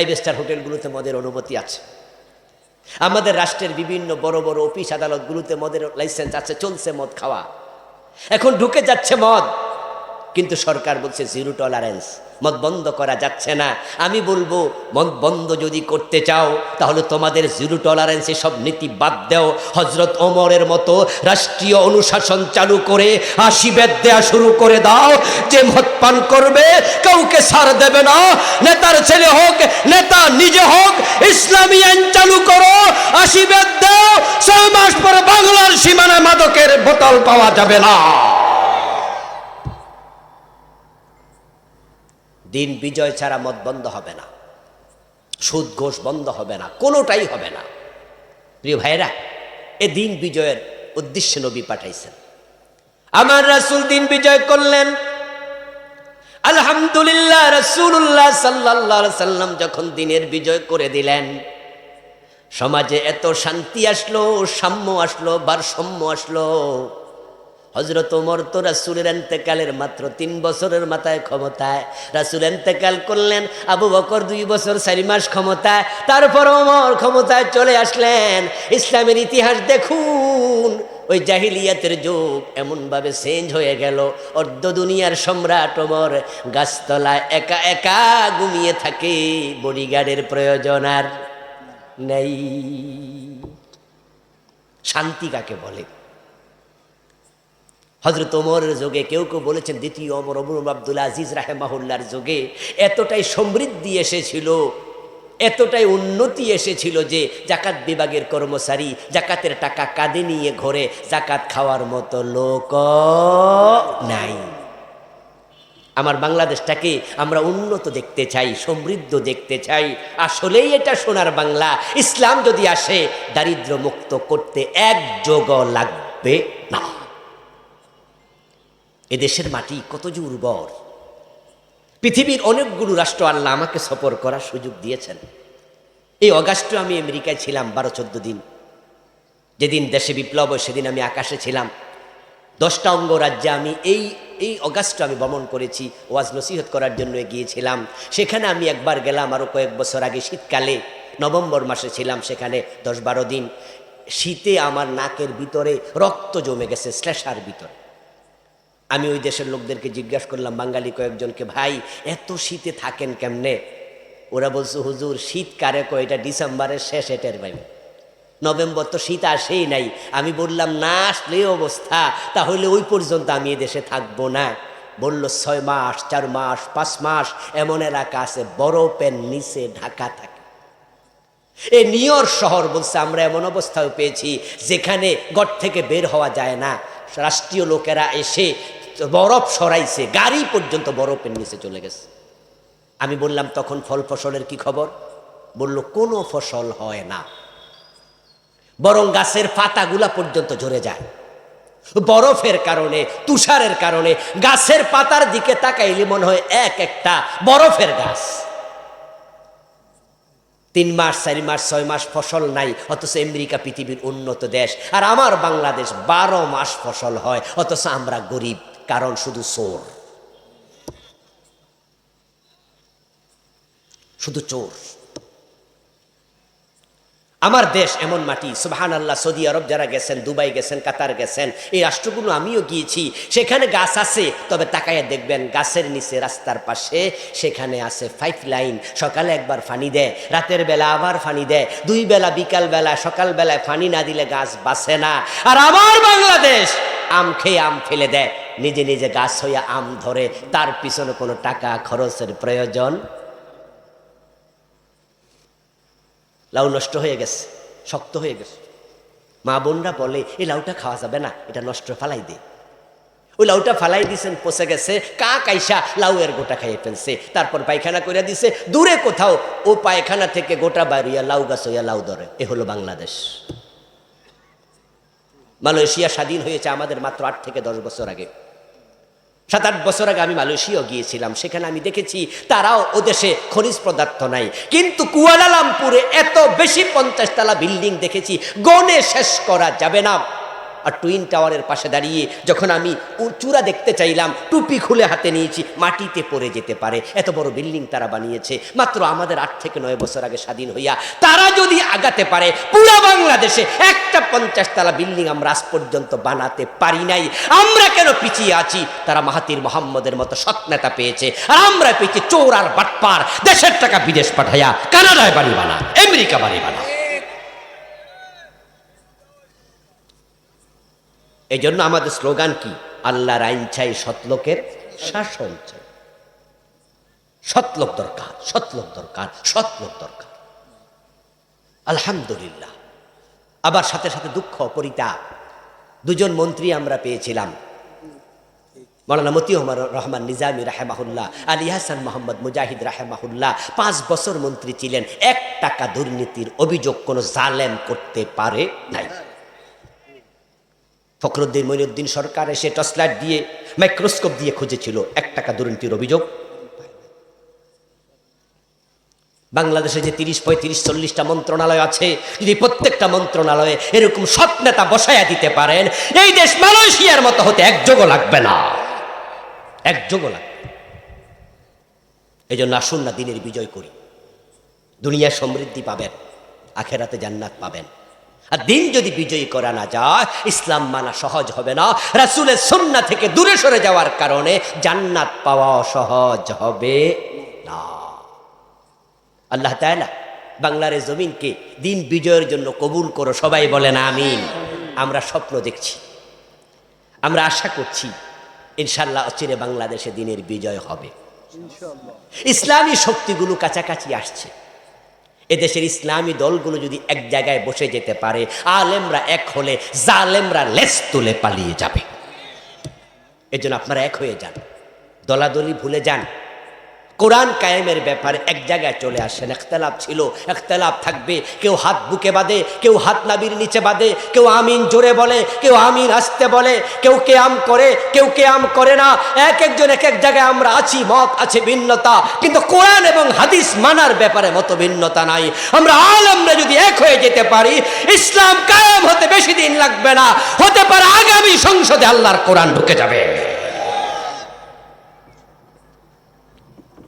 Five star হোটেলগুলোতে মদের অনুমতি আছে। আমাদের রাষ্ট্রের বিভিন্ন বড় বড় অফিস আদালতগুলোতে মদের লাইসেন্স আছে, চলছে মদ খাওয়া। এখন ঢুকে যাচ্ছে মদ। কিন্তু সরকার বলছে জিরো টলারেন্স মদ বন্ধ করা যাচ্ছে না। আমি বলব, মদ বন্ধ যদি করতে চাও, তাহলে তোমাদের জিরো টলারেন্স সব নীতি বাদ দাও। হজরত ওমরের মতো রাষ্ট্রীয় অনুশাসন চালু করে আশীর্বাদ দেওয়া শুরু করে দাও। যে মদ পান করবে, কাউকে সার দেবে না। নেতার ছেলে হোক, নেতা নিজে হোক, ইসলামী আইন চালু করো আশীর্বাদ দাও। ছয় মাস পরে বাংলার সীমানায় মাদকের বোতল পাওয়া যাবে না। দিন বিজয় ছাড়া মদ বন্ধ হবে না, সুদ ঘোষ বন্ধ হবে না, কোনোটাই হবে না। প্রিয় ভাইরা এ দিন বিজয়ের উদ্দেশ্যে নবী পাঠাইছেন। আমার রাসূল দিন বিজয় করলেন। আলহামদুলিল্লাহ রাসূলুল্লাহ সাল্লাল্লাহু আলাইহি সাল্লাম যখন দিনের বিজয় করে দিলেন, সমাজে এত শান্তি আসলো, সাম্য আসলো, ভারসাম্য আসলো। হজরত ওমর তো রাসুলের এন্তেকালের মাত্র তিন বছরের মাথায় ক্ষমতায়। রাসুল এন্তেকাল করলেন, আবু বকর দুই বছর চারি মাস ক্ষমতায়। তারপর ওমর ক্ষমতায় চলে আসলেন। ইসলামের ইতিহাস দেখুন, ওই জাহিলিয়াতের যুগ এমনভাবে চেঞ্জ হয়ে গেল। অর্ধ দুনিয়ার সম্রাট ওমর গাছতলায় একা একা ঘুমিয়ে থাকে, বডিগার্ডের প্রয়োজন আর নেই। শান্তি কাকে বলে? হজরত ওমরের যোগে কেউ কেউ বলেছেন দ্বিতীয় অমর অমর আব্দুল আজিজ রাহেমাহুল্লার যোগে এতটাই সমৃদ্ধি এসেছিল, এতটাই উন্নতি এসেছিল যে জাকাত বিভাগের কর্মচারী জাকাতের টাকা কাঁধে নিয়ে ঘরে জাকাত খাওয়ার মতো লোক নাই। আমার বাংলাদেশটাকে আমরা উন্নত দেখতে চাই, সমৃদ্ধ দেখতে চাই। আসলেই এটা সোনার বাংলা। ইসলাম যদি আসে দারিদ্র মুক্ত করতে এক যোগ লাগবে না। এদেশের মাটি কত যে উর্বর। পৃথিবীর অনেকগুলো রাষ্ট্র আল্লাহ আমাকে সফর করার সুযোগ দিয়েছেন। এই অগাস্টে আমি আমেরিকায় ছিলাম বারো চোদ্দ দিন। যেদিন দেশে বিপ্লব, সেদিন আমি আকাশে ছিলাম। দশটা অঙ্গরাজ্যে আমি এই এই অগাস্ট আমি ভ্রমণ করেছি, ওয়াজ নসিহত করার জন্য গিয়েছিলাম সেখানে আমি একবার গেলাম আরও কয়েক বছর আগে শীতকালে, নভেম্বর মাসে ছিলাম সেখানে দশ বারো দিন। শীতে আমার নাকের ভিতরে রক্ত জমে গেছে শ্লেষার ভিতরে। আমি ওই দেশের লোকদেরকে জিজ্ঞাসা করলাম, বাঙালি কয়েকজনকে, ভাই, এত শীতে থাকেন কেমনে? ওরা বলছে, হুজুর, শীত কারে কয়? এটা ডিসেম্বরের শেষ এটের ভাই। নভেম্বর তো শীত আসেই নাই। আমি বললাম, না আসলে অবস্থা। তাহলে ওই পর্যন্ত আমি এদেশে থাকব না। বলল, ছয় মাস, চার মাস, পাঁচ মাস, এমন এলাকা আছে, বরফের নিচে ঢাকা থাকে। এ নিয়র শহর বলছে, আমরা এমন অবস্থাও পেয়েছি যেখানে গড় থেকে বের হওয়া যায় না। রাষ্ট্রীয় লোকেরা এসে বরফ সরাইছে, গাড়ি পর্যন্ত বরফের নিচে চলে গেছে। আমি বললাম, তখন ফল ফসলের কি খবর? বলল, কোনো ফসল হয় না। বরং গাছের পাতাগুলা পর্যন্ত ঝরে যায়। বরফের কারণে, তুষারের কারণে, গাছের পাতার দিকে তাকাইলে মনে হয় এক একটা বরফের গাছ। তিন মাস, চারি মাস, ছয় মাস ফসল নাই, অথচ আমেরিকা পৃথিবীর উন্নত দেশ। আর আমার বাংলাদেশ বারো মাস ফসল হয়, অথচ আমরা গরিব। কারণ শুধু চোর। শুধু চোর। আমার দেশ এমন মাটি সুবহান আল্লাহ সৌদি আরব যারা গেছেন, দুবাই গেছেন, কাতার গেছেন, এই রাষ্ট্রগুলো আমিও গিয়েছি, সেখানে গাছ আছে, তবে তাকায় দেখবেন গাছের নিচে রাস্তার পাশে সেখানে আছে পাইপ লাইন সকালে একবার ফানি দেয়, রাতের বেলা আবার ফানি দেয়, দুই বেলা, বিকাল বেলা, সকাল বেলায় ফানি না দিলে গাছ বাঁচে না। আর আমার বাংলাদেশ, আম খেয়ে আম ফেলে দেয়। নিজে নিজে গাছ হইয়া আম ধরে, তার পিছনে কোনো টাকা খরচের প্রয়োজন? লাউ নষ্ট হয়ে গেছে, শক্ত হয়ে গেছে। মা বোনরা বলে, এই লাউটা খাওয়া যাবে না, এটা নষ্ট, ফালাই দে। ওই লাউটা ফালাই দিছেন, পচে গেছে কা কাইসা লাউয়ের গোটা খাইয়ে ফেলছে। তারপর পায়খানা করে দিছে, দূরে কোথাও, ও পায়খানা থেকে গোটা বাড়িয়া লাউ গাছ হইয়া লাউ ধরে, এ হলো বাংলাদেশ। মালয়েশিয়া স্বাধীন হয়েছে আমাদের মাত্র আট থেকে দশ বছর আগে। সাত আট বছর আগে আমি মালয়েশিয়াও গিয়েছিলাম, সেখানে আমি দেখেছি তারাও ও দেশে খনিজ পদার্থ নাই। কিন্তু কুয়ালালামপুরে এত বেশি পঞ্চাশতলা বিল্ডিং দেখেছি গনে শেষ করা যাবে না। আর টুইন টাওয়ারের পাশে দাঁড়িয়ে যখন আমি চূড়া দেখতে চাইলাম, টুপি খুলে হাতে নিয়েছি, মাটিতে পড়ে যেতে পারে। এত বড় বিল্ডিং তারা বানিয়েছে। মাত্র আমাদের আট থেকে নয় বছর আগে স্বাধীন হইয়া তারা যদি আগাতে পারে, পুরো বাংলাদেশে একটা পঞ্চাশ তালা বিল্ডিং আমরা আজ পর্যন্ত বানাতে পারি নাই। আমরা কেন পিছিয়ে আছি? তারা মাহাতির মোহাম্মদের মতো সৎ নেতা পেয়েছে। আর আমরা পেয়েছি চোর আর বাটপার। দেশের টাকা বিদেশ পাঠাইয়া কানাডায় বাড়ি বানা আমেরিকা বাড়ি বানা এই জন্য আমাদের স্লোগান কি? আল্লাহর আইন চাই সৎলোকের, শাসন চাই। সৎলোক দরকার সৎলোক দরকার সৎলোক দরকার। আলহামদুলিল্লাহ। আবার সাথে সাথে দুঃখ, পরিতাপ। দুজন মন্ত্রী আমরা পেয়েছিলাম। মৌলানা মতি রহমান নিজামী রাহেমাহুল্লাহ, আলী হাসান মোহাম্মদ মুজাহিদ রাহেমাহুল্লাহ পাঁচ বছর মন্ত্রী ছিলেন। এক টাকা দুর্নীতির অভিযোগ কোনো জালেম করতে পারে নাই। ফখরুদ্দিন মইনুদ্দিন সরকার এসে টসলাইট দিয়ে, মাইক্রোস্কোপ দিয়ে খুঁজেছিল। এক টাকা দুর্নীতির অভিযোগ। বাংলাদেশে যে তিরিশ পঁয়ত্রিশ চল্লিশটা মন্ত্রণালয় আছে, যদি প্রত্যেকটা মন্ত্রণালয়ে এরকম সৎ নেতা বসাইয়া দিতে পারেন, এই দেশ মালয়েশিয়ার মতো হতে একযোগও লাগবে না। একযোগও লাগবে এই জন্য আসুন না দিনের বিজয় করি। দুনিয়ার সমৃদ্ধি পাবেন, আখেরাতে জান্নাত পাবেন। আর দিন যদি বিজয়ী করা না যায় ইসলাম মানা সহজ হবে না। রাসুলের সন্না থেকে দূরে সরে যাওয়ার কারণে জান্নাত পাওয়া সহজ হবে না। আল্লাহ তাআলা বাংলার জমিনকে দিন বিজয়ের জন্য কবুল করো সবাই বলেন আমিন। আমরা স্বপ্ন দেখছি। আমরা আশা করছি ইনশাল্লাহ অচিরে বাংলাদেশে দিনের বিজয় হবে। ইসলামী শক্তিগুলো কাছাকাছি আসছে। এদেশের ইসলামী দলগুলো যদি এক জায়গায় বসে যেতে পারে, আলেমরা এক হলে, জালেমরা লেস তুলে পালিয়ে যাবে। এজন্য আপনারা এক হয়ে যান। দলাদলি ভুলে যান। কোরআন কায়েমের ব্যাপারে এক জায়গায় চলে আসেন। একতলাপ ছিল, একতলাপ থাকবে। কেউ হাত বুকে বাঁধে, কেউ হাত নাবির নিচে বাঁধে, কেউ আমিন জোরে বলে, কেউ আমিন আসতে বলে, কেউ কে আম করে, কেউ কে আম করে না। এক একজন এক এক জায়গায় আমরা আছি, মত আছে, ভিন্নতা। কিন্তু কোরআন এবং হাদিস মানার ব্যাপারে মত ভিন্নতা নাই। আমরা আলমরা যদি এক হয়ে যেতে পারি, ইসলাম কায়েম হতে বেশি দিন লাগবে না। হতে পারে আগামী সংসদে আল্লাহর কোরআন ঢুকে যাবে।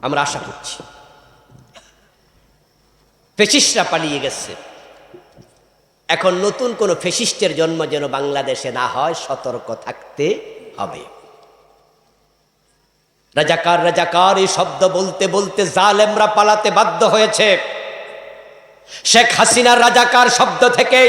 আমরা আশা করছি। ফেসিস্টরা পালিয়ে গেছে। এখন নতুন কোন ফেসিস্টের জন্ম যেন বাংলাদেশে না হয়, সতর্ক থাকতে হবে। রাজাকার রাজাকার, এই শব্দ বলতে বলতে জালেমরা পালাতে বাধ্য হয়েছে। শেখ হাসিনার রাজাকার শব্দ থেকে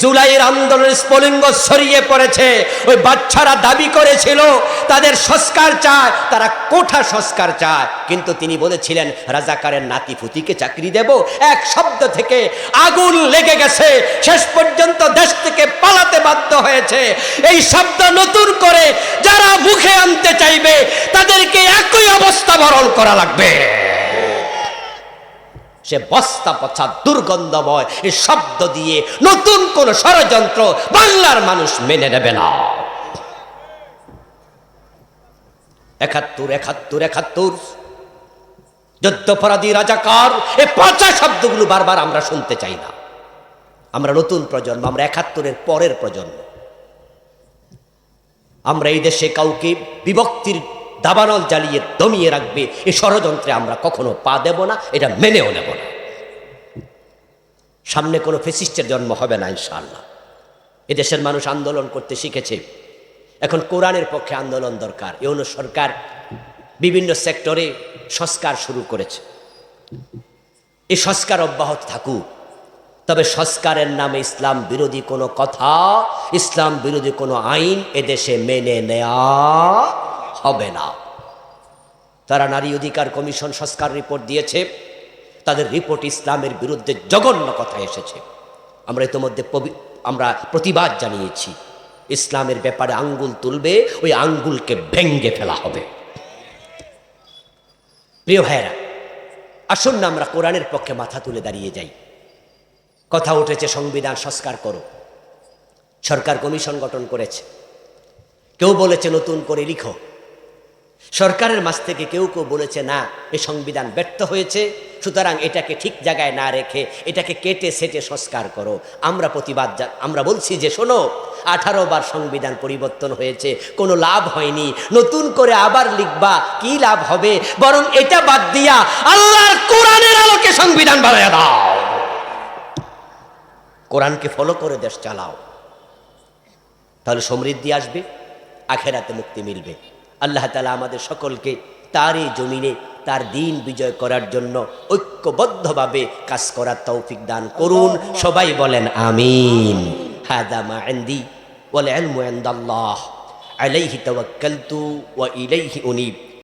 জুলাইয়ের আন্দোলনের স্ফুলিঙ্গ ছড়িয়ে পড়েছে। ওই বাচ্চারা দাবি করেছিল, তাদের সংস্কার চায়, তারা কোঠা সংস্কার চায়। কিন্তু তিনি বলেছিলেন, রাজাকারের নাতি ফুতিকে চাকরি দেব। এক শব্দ থেকে আগুন লেগে গেছে। শেষ পর্যন্ত দেশ থেকে পালাতে বাধ্য হয়েছে। এই শব্দ নতুন করে যারা মুখে আনতে চাইবে, তাদেরকে একই অবস্থা বরণ করা লাগবে। সে বস্তা পচা দুর্গন্ধময় এই শব্দ দিয়ে নতুন কোন ষড়যন্ত্র বাংলার মানুষ মেনে নেবে না। একাত্তর একাত্তর একাত্তর। যুদ্ধপরাধী রাজাকার এই পচা শব্দগুলো বারবার আমরা শুনতে চাই না। আমরা নতুন প্রজন্ম, আমরা একাত্তরের পরের প্রজন্ম। আমরা এই দেশে কাউকে বিভক্তির দাবানল জ্বালিয়ে দমিয়ে রাখবে এই ষড়যন্ত্রে আমরা কখনো পা দেব না, এটা মেনেও নেব না। সামনে কোনো ফেসিস্টের জন্ম হবে না, ইনশাআল্লাহ। এদেশের মানুষ আন্দোলন করতে শিখেছে। এখন কোরআনের পক্ষে আন্দোলন দরকার। এমন সরকার বিভিন্ন সেক্টরে সংস্কার শুরু করেছে। এই সংস্কার অব্যাহত থাকুক। তবে সংস্কারের নামে ইসলাম বিরোধী কোনো কথা, ইসলাম বিরোধী কোনো আইন এদেশে মেনে নেওয়া হবে না। তারা নারী অধিকার কমিশন সংস্কার রিপোর্ট দিয়েছে, তাদের রিপোর্ট ইসলামের বিরুদ্ধে জঘন্য কথা এসেছে। আমরা ইতিমধ্যে আমরা প্রতিবাদ জানিয়েছি, ইসলামের ব্যাপারে আঙ্গুল তুলবে, ওই আঙ্গুলকে ভেঙ্গে ফেলা হবে। প্রিয় ভাইয়েরা, আসুন না আমরা কোরআনের পক্ষে মাথা তুলে দাঁড়িয়ে যাই। কথা উঠেছে, সংবিধান সংস্কার করো। সরকার কমিশন গঠন করেছে। কেউ বলেছে, নতুন করে লিখো। সরকারের মাছ থেকে কেউ কেউ বলেছে, না এই সংবিধান ব্যর্থ হয়েছে, সুতরাং এটাকে ঠিক জায়গায় না রেখে এটাকে কেটে সেটে সংস্কার করো। আমরা প্রতিবাদ আমরা বলছি যে, শোনো, আঠারো বার সংবিধান পরিবর্তন হয়েছে, কোনো লাভ হয়নি। নতুন করে আবার লিখবা, কি লাভ হবে? বরং এটা বাদ দিয়া আল্লাহর কোরআনের আলোকে সংবিধান বানায় দাও। কোরআনকে ফলো করে দেশ চালাও। তাহলে সমৃদ্ধি আসবে, আখেরাতে মুক্তি মিলবে। আল্লাহ তালা আমাদের সকলকে তারই জমিনে তার দিন বিজয় করার জন্য ঐক্যবদ্ধভাবে কাজ করার তৌফিক দান করুন। সবাই বলেন আমিন। হাদা আলাইহি ইলাইহি